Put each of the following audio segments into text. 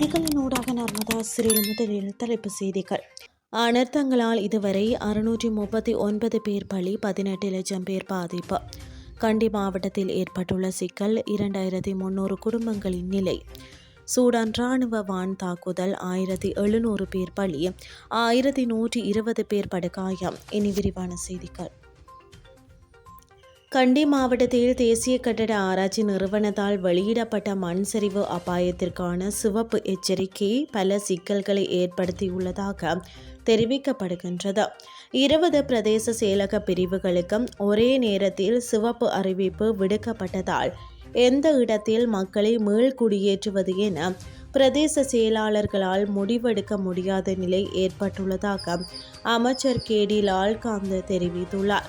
செய்திகளின் ஊடாக நர்மதா சிறில் முதலில் தலைப்பு செய்திகள். அனர்த்தங்களால் இதுவரை அறுநூற்றி முப்பத்தி ஒன்பது பேர் பலி பதினெட்டு லட்சம் பேர் பாதிப்பு. கண்டி மாவட்டத்தில் ஏற்பட்டுள்ள சிக்கல் இரண்டாயிரத்தி முன்னூறு குடும்பங்களின் நிலை. சூடான் ராணுவ வான் தாக்குதல் ஆயிரத்தி எழுநூறு பேர் பலி ஆயிரத்தி நூற்றி இருபது பேர் படுகாயம். இனி விரிவான செய்திகள். கண்டி மாவட்டத்தில் தேசிய கட்டட ஆராய்ச்சி நிறுவனத்தால் வெளியிடப்பட்ட மண் சரிவு அபாயத்திற்கான சிவப்பு எச்சரிக்கை பல சிக்கல்களை ஏற்படுத்தியுள்ளதாக தெரிவிக்கப்படுகின்றது. இருபது பிரதேச செயலக பிரிவுகளுக்கும் ஒரே நேரத்தில் சிவப்பு அறிவிப்பு விடுக்கப்பட்டதால் எந்த இடத்தில் மக்களை மீள்குடியேற்றுவது என பிரதேச செயலாளர்களால் முடிவெடுக்க முடியாத நிலை ஏற்பட்டுள்ளதாக அமைச்சர் கே டி லால்காந்த் தெரிவித்துள்ளார்.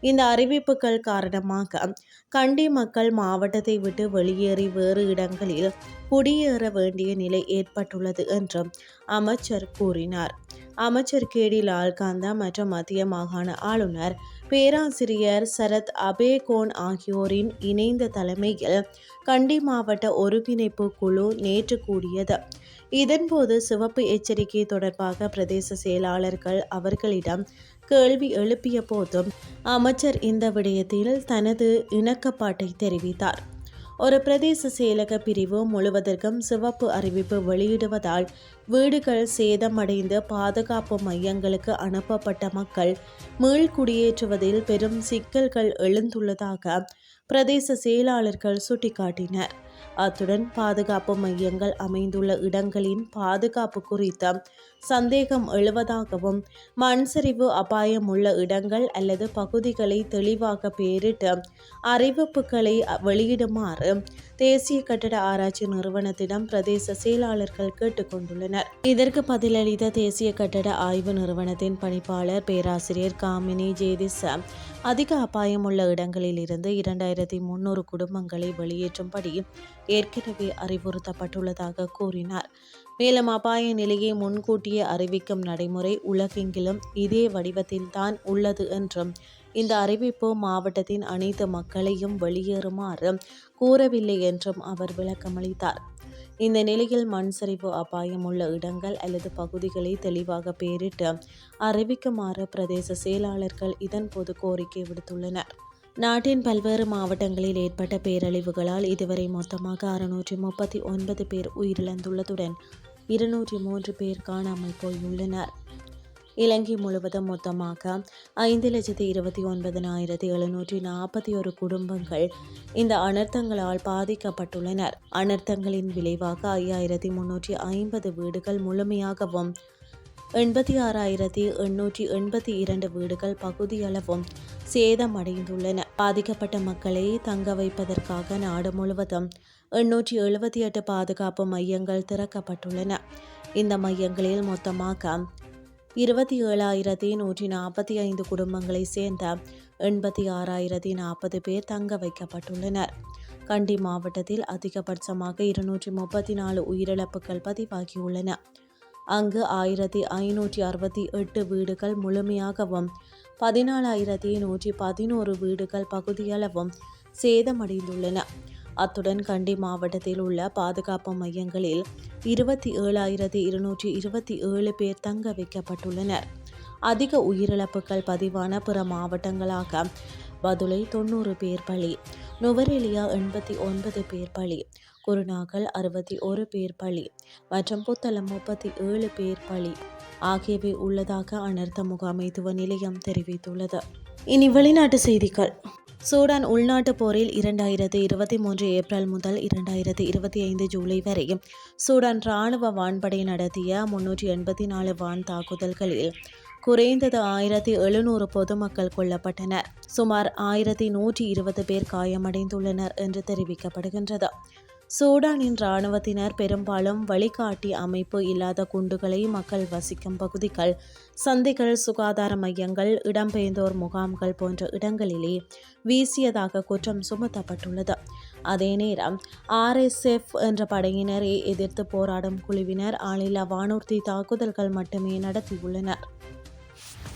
இந்த அறிவிப்புகள் காரணமாக கண்டி மக்கள் மாவட்டத்தை விட்டு வெளியேறி வேறு இடங்களில் குடியேற வேண்டிய நிலை ஏற்பட்டுள்ளது என்றும் அமைச்சர் கூறினார். அமைச்சர் கேடி லால்காந்தா மற்றும் மத்திய மாகாண ஆளுநர் பேராசிரியர் சரத் அபேகோன் ஆகியோரின் இணைந்த தலைமையில் கண்டி மாவட்ட ஒருங்கிணைப்பு குழு நேற்று கூடியது. இதன்போது சிவப்பு எச்சரிக்கை தொடர்பாக பிரதேச செயலாளர்கள் அவர்களிடம் கேள்வி எழுப்பிய போதும் அமைச்சர் இந்த விடயத்தில் தனது இணக்கப்பாட்டை தெரிவித்தார். ஒரு பிரதேச செயலக பிரிவு முழுவதற்கும் சிவப்பு அறிவிப்பு வெளியிடுவதால் வீடுகள் சேதமடைந்து பாதுகாப்பு மையங்களுக்கு அனுப்பப்பட்ட மக்கள் மீள்குடியேற்றுவதில் பெரும் சிக்கல்கள் எழுந்துள்ளதாக பிரதேச செயலாளர்கள் சுட்டிக்காட்டினர். அத்துடன் பாதுகாப்பு மையங்கள் அமைந்துள்ள இடங்களின் பாதுகாப்பு குறித்த சந்தேகம் எழுவதாகவும் மண் சரிவு அபாயம் உள்ள இடங்கள் அல்லது பகுதிகளை தெளிவாக பெயரிட்டு அறிவிப்புகளை வெளியிடுமாறு தேசிய கட்டட ஆராய்ச்சி நிறுவனத்திடம் பிரதேச செயலாளர்கள் கேட்டுக்கொண்டுள்ளனர். இதற்கு பதிலளித்த தேசிய கட்டட ஆய்வு நிறுவனத்தின் பணிப்பாளர் பேராசிரியர் காமினி ஜேதிச அதிக அபாயம் உள்ள இடங்களில் இருந்து இரண்டாயிரத்தி முன்னூறு குடும்பங்களை வெளியேற்றும்படி ஏற்கனவே அறிவுறுத்தப்பட்டுள்ளதாக கூறினார். மேலும் அபாய நிலையை முன்கூட்டியே அறிவிக்கும் நடைமுறை உலகெங்கிலும் இதே வடிவத்தில்தான் உள்ளது என்றும் இந்த அறிவிப்பு மாவட்டத்தின் அனைத்து மக்களையும் வெளியேறுமாறு கூறவில்லை என்றும் அவர் விளக்கமளித்தார். இந்த நிலையில் மண் சரிவு அபாயம் உள்ள இடங்கள் அல்லது பகுதிகளை தெளிவாக பெயரிட்டு அறிவிக்குமாறு பிரதேச செயலாளர்கள் இதன்போது கோரிக்கை விடுத்துள்ளனர். நாட்டின் பல்வேறு மாவட்டங்களில் ஏற்பட்ட பேரழிவுகளால் இதுவரை மொத்தமாக அறுநூற்றி முப்பத்தி ஒன்பது பேர் உயிரிழந்துள்ளதுடன் இருநூற்றி மூன்று பேர் காணாமல் போயுள்ளனர். இலங்கை முழுவதும் மொத்தமாக ஐந்து லட்சத்தி இருபத்தி ஒன்பதனாயிரத்தி எழுநூற்றி நாற்பத்தி ஒரு குடும்பங்கள் இந்த அனர்த்தங்களால் பாதிக்கப்பட்டுள்ளனர். அனர்த்தங்களின் விளைவாக ஐயாயிரத்தி முன்னூற்றி ஐம்பது வீடுகள் முழுமையாகவும் எண்பத்தி ஆறாயிரத்தி எண்ணூற்றி எண்பத்தி இரண்டு வீடுகள் பகுதியளவும் சேதமடைந்துள்ளன. பாதிக்கப்பட்ட மக்களை தங்க வைப்பதற்காக நாடு முழுவதும் எண்ணூற்றி எழுபத்தி எட்டு பாதுகாப்பு மையங்கள் திறக்கப்பட்டுள்ளன. இந்த மையங்களில் மொத்தமாக இருபத்தி ஏழாயிரத்தி நூற்றி நாற்பத்தி ஐந்து குடும்பங்களை சேர்ந்த எண்பத்தி ஆறாயிரத்தி நாற்பது பேர் தங்க வைக்கப்பட்டுள்ளனர். கண்டி மாவட்டத்தில் அதிகபட்சமாக இருநூற்றி முப்பத்தி நாலு உயிரிழப்புகள் பதிவாகியுள்ளன. அங்கு ஆயிரத்தி ஐநூற்றி அறுபத்தி எட்டு வீடுகள் முழுமையாகவும் பதினாலாயிரத்தி நூற்றி பதினோரு வீடுகள் பகுதியளவும் சேதமடைந்துள்ளன. அத்துடன் கண்டி மாவட்டத்தில் உள்ள பாதுகாப்பு மையங்களில் இருபத்தி ஏழாயிரத்தி இருநூற்றி இருபத்தி ஏழு பேர் தங்க வைக்கப்பட்டுள்ளனர். அதிக உயிரிழப்புகள் பதிவான பிற மாவட்டங்களாக பதுளை தொண்ணூறு பேர் பலி நுவரெலியா எண்பத்தி ஒன்பது பேர் பலி குருநாகல் அறுபத்தி ஒரு பேர் பலி மற்றும் புத்தளம் முப்பத்தி ஏழு பேர் பலி ஆகியவை உள்ளதாக அனர்த்த முகாமைத்துவ நிலையம் தெரிவித்துள்ளது. இனி வெளிநாட்டு செய்திகள். சூடான் உள்நாட்டு போரில் இரண்டாயிரத்து இருபத்தி மூன்று ஏப்ரல் முதல் இரண்டாயிரத்து இருபத்தி ஐந்து ஜூலை வரை சூடான் இராணுவ வான்படை நடத்திய முன்னூற்றி எண்பத்தி நாலு வான் தாக்குதல்களில் குறைந்தது ஆயிரத்தி எழுநூறு பொதுமக்கள் கொல்லப்பட்டனர். சுமார் ஆயிரத்தி நூற்றி இருபது பேர் காயமடைந்துள்ளனர் என்று தெரிவிக்கப்படுகின்றது. சூடானின் இராணுவத்தினர் பெரும்பாலும் வழிகாட்டி அமைப்பு இல்லாத குண்டுகளை மக்கள் வசிக்கும் பகுதிகள். சந்தைகள் சுகாதார மையங்கள் இடம்பெயர்ந்தோர் முகாம்கள் போன்ற இடங்களிலே வீசியதாக குற்றம் சுமத்தப்பட்டுள்ளது. அதே நேரம் ஆர்எஸ்எஃப் என்ற படையினரை எதிர்த்து போராடும் குழுவினர் ஆளில்லா வானூர்தி தாக்குதல்கள் மட்டுமே நடத்தியுள்ளனர்.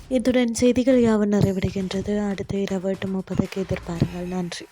இத்துடன் செய்திகள் யாவும் நிறைவடைகின்றது. அடுத்த இரவு எட்டு முப்பதுக்கு எதிர்பாருங்கள் நன்றி.